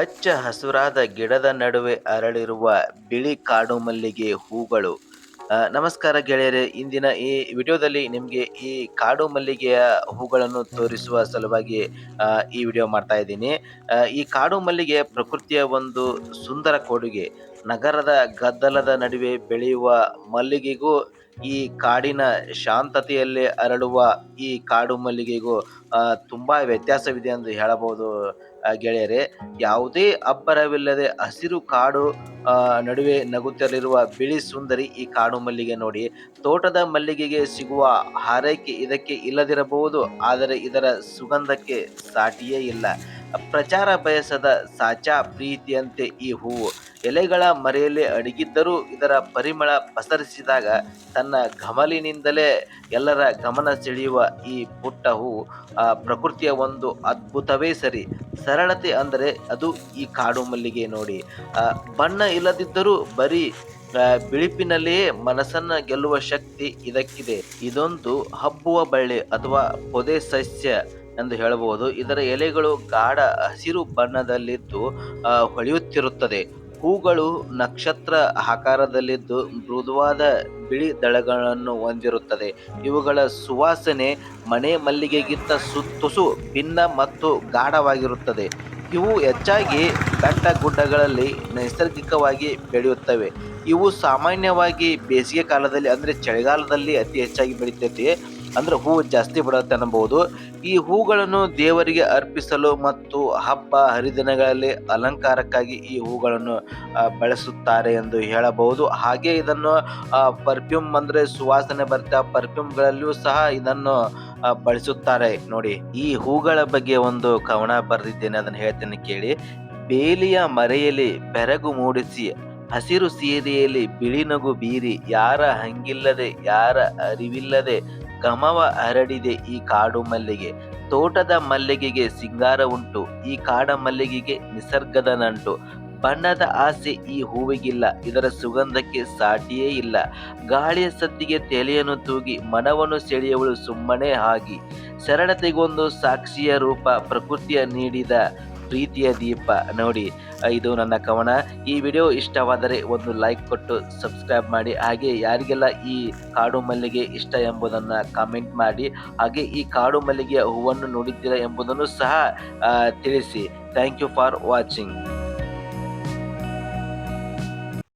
ಹಚ್ಚ ಹಸುರಾದ ಗಿಡದ ನಡುವೆ ಅರಳಿರುವ ಬಿಳಿ ಕಾಡು ಮಲ್ಲಿಗೆ ಹೂಗಳು ನಮಸ್ಕಾರ ಗೆಳೆಯರೇ, ಇಂದಿನ ಈ ವಿಡಿಯೋದಲ್ಲಿ ನಿಮಗೆ ಈ ಕಾಡು ಮಲ್ಲಿಗೆಯ ಹೂಗಳನ್ನು ತೋರಿಸುವ ಸಲುವಾಗಿ ಈ ವಿಡಿಯೋ ಮಾಡ್ತಾ ಇದ್ದೀನಿ. ಈ ಕಾಡು ಮಲ್ಲಿಗೆ ಪ್ರಕೃತಿಯ ಒಂದು ಸುಂದರ ಕೊಡುಗೆ. ನಗರದ ಗದ್ದಲದ ನಡುವೆ ಬೆಳೆಯುವ ಮಲ್ಲಿಗೆಗೂ ಈ ಕಾಡಿನ ಶಾಂತತೆಯಲ್ಲಿ ಅರಳುವ ಈ ಕಾಡು ಮಲ್ಲಿಗೆಗೂ ತುಂಬಾ ವ್ಯತ್ಯಾಸವಿದೆ ಎಂದು ಹೇಳಬಹುದು ಗೆಳೆಯರೇ. ಯಾವುದೇ ಅಬ್ಬರವಿಲ್ಲದೆ ಹಸಿರು ಕಾಡು ನಡುವೆ ನಗುತ್ತಲಿರುವ ಬಿಳಿ ಸುಂದರಿ ಈ ಕಾಡು ಮಲ್ಲಿಗೆ ನೋಡಿ. ತೋಟದ ಮಲ್ಲಿಗೆಗೆ ಸಿಗುವ ಹಾರೈಕೆ ಇದಕ್ಕೆ ಇಲ್ಲದಿರಬಹುದು, ಆದರೆ ಇದರ ಸುಗಂಧಕ್ಕೆ ಸಾಟಿಯೇ ಇಲ್ಲ. ಪ್ರಚಾರ ಬಯಸದ ಸಾಚಾ ಪ್ರೀತಿಯಂತೆ ಈ ಹೂವು ಎಲೆಗಳ ಮರೆಯಲ್ಲಿ ಅಡಗಿದ್ದರೂ ಇದರ ಪರಿಮಳ ಪಸರಿಸಿದಾಗ ತನ್ನ ಘಮಲಿನಿಂದಲೇ ಎಲ್ಲರ ಗಮನ ಸೆಳೆಯುವ ಈ ಪುಟ್ಟ ಹೂವು ಆ, ಪ್ರಕೃತಿಯ ಒಂದು ಅದ್ಭುತವೇ ಸರಿ. ಸರಳತೆ ಅಂದರೆ ಅದು ಈ ಕಾಡು ಮಲ್ಲಿಗೆ ನೋಡಿ. ಬಣ್ಣ ಇಲ್ಲದಿದ್ದರೂ ಬರೀ ಬಿಳಿಪಿನಲ್ಲಿಯೇ ಮನಸ್ಸನ್ನು ಗೆಲ್ಲುವ ಶಕ್ತಿ ಇದಕ್ಕಿದೆ. ಇದೊಂದು ಹಬ್ಬುವ ಬಳ್ಳಿ ಅಥವಾ ಪೊದೆ ಸಸ್ಯ ಎಂದು ಹೇಳಬಹುದು. ಇದರ ಎಲೆಗಳು ಗಾಢ ಹಸಿರು ಬಣ್ಣದಲ್ಲಿದ್ದು ಹೊಳೆಯುತ್ತಿರುತ್ತದೆ. ಹೂಗಳು ನಕ್ಷತ್ರ ಆಕಾರದಲ್ಲಿದ್ದು ಮೃದುವಾದ ಬಿಳಿ ದಳಗಳನ್ನು ಹೊಂದಿರುತ್ತದೆ. ಇವುಗಳ ಸುವಾಸನೆ ಮನೆ ಮಲ್ಲಿಗೆಗಿಂತ ಸು, ತುಸು ಭಿನ್ನ ಮತ್ತು ಗಾಢವಾಗಿರುತ್ತದೆ. ಇವು ಹೆಚ್ಚಾಗಿ ಬೆಟ್ಟ ಗುಡ್ಡಗಳಲ್ಲಿ ನೈಸರ್ಗಿಕವಾಗಿ ಬೆಳೆಯುತ್ತವೆ. ಇವು ಸಾಮಾನ್ಯವಾಗಿ ಬೇಸಿಗೆ ಕಾಲದಲ್ಲಿ ಅಂದರೆ ಚಳಿಗಾಲದಲ್ಲಿ ಅತಿ ಹೆಚ್ಚಾಗಿ ಬೆಳೀತೈತಿ ಅಂದ್ರೆ ಹೂವು ಜಾಸ್ತಿ ಬಿಡುತ್ತೆ ಅನ್ನಬಹುದು. ಈ ಹೂಗಳನ್ನು ದೇವರಿಗೆ ಅರ್ಪಿಸಲು ಮತ್ತು ಹಬ್ಬ, ಹರಿದಿನಗಳಲ್ಲಿ ಅಲಂಕಾರಕ್ಕಾಗಿ ಈ ಹೂಗಳನ್ನು ಬಳಸುತ್ತಾರೆ ಎಂದು ಹೇಳಬಹುದು. ಹಾಗೆ ಇದನ್ನು ಪರ್ಫ್ಯೂಮ್ ಅಂದ್ರೆ ಸುವಾಸನೆ ಬರ್ತಾ ಪರ್ಫ್ಯೂಮ್ಗಳಲ್ಲಿಯೂ ಸಹ ಇದನ್ನು ಬಳಸುತ್ತಾರೆ. ನೋಡಿ, ಈ ಹೂಗಳ ಬಗ್ಗೆ ಒಂದು ಕವನ ಬರೆದಿದ್ದೇನೆ, ಅದನ್ನು ಹೇಳ್ತೇನೆ ಕೇಳಿ. ಬೇಲಿಯ ಮರೆಯಲ್ಲಿ ಬೆರಗು ಮೂಡಿಸಿ, ಹಸಿರು ಸೀರೆಯಲ್ಲಿ ಬಿಳಿ ನಗು ಬೀರಿ, ಯಾರ ಹಂಗಿಲ್ಲದೆ, ಯಾರ ಅರಿವಿಲ್ಲದೆ ಘಮವ ಹರಡಿದೆ ಈ ಕಾಡು ಮಲ್ಲಿಗೆ. ತೋಟದ ಮಲ್ಲಿಗೆಗೆ ಸಿಂಗಾರ ಉಂಟು, ಈ ಕಾಡ ಮಲ್ಲಿಗೆಗೆ ನಿಸರ್ಗದ ನಂಟು. ಬಣ್ಣದ ಆಸೆ ಈ ಹೂವಿಗಿಲ್ಲ, ಇದರ ಸುಗಂಧಕ್ಕೆ ಸಾಟಿಯೇ ಇಲ್ಲ. ಗಾಳಿಯ ಸದ್ದಿಗೆ ತೆಲೆಯನ್ನು ತೂಗಿ ಮನವನ್ನು ಸೆಳೆಯವಳು ಸುಮ್ಮನೆ ಆಗಿ ಸರಳತೆಗೊಂದು ಸಾಕ್ಷಿಯ ರೂಪ ಪ್ರಕೃತಿಯ ನೀಡಿದ ಪ್ರೀತಿಯ ದೀಪ. ನೋಡಿ, ಇದು ನನ್ನ ಕವನ. ಈ ವಿಡಿಯೋ ಇಷ್ಟವಾದರೆ ಒಂದು ಲೈಕ್ ಕೊಟ್ಟು ಸಬ್ಸ್ಕ್ರೈಬ್ ಮಾಡಿ. ಹಾಗೆ ಯಾರಿಗೆಲ್ಲ ಈ ಕಾಡು ಮಲ್ಲಿಗೆ ಇಷ್ಟ ಎಂಬುದನ್ನು ಕಾಮೆಂಟ್ ಮಾಡಿ. ಹಾಗೆ ಈ ಕಾಡು ಮಲ್ಲಿಗೆಯ ಹೂವನ್ನು ನೋಡಿದ್ದೀರಾ ಎಂಬುದನ್ನು ಸಹ ತಿಳಿಸಿ. Thank you for watching.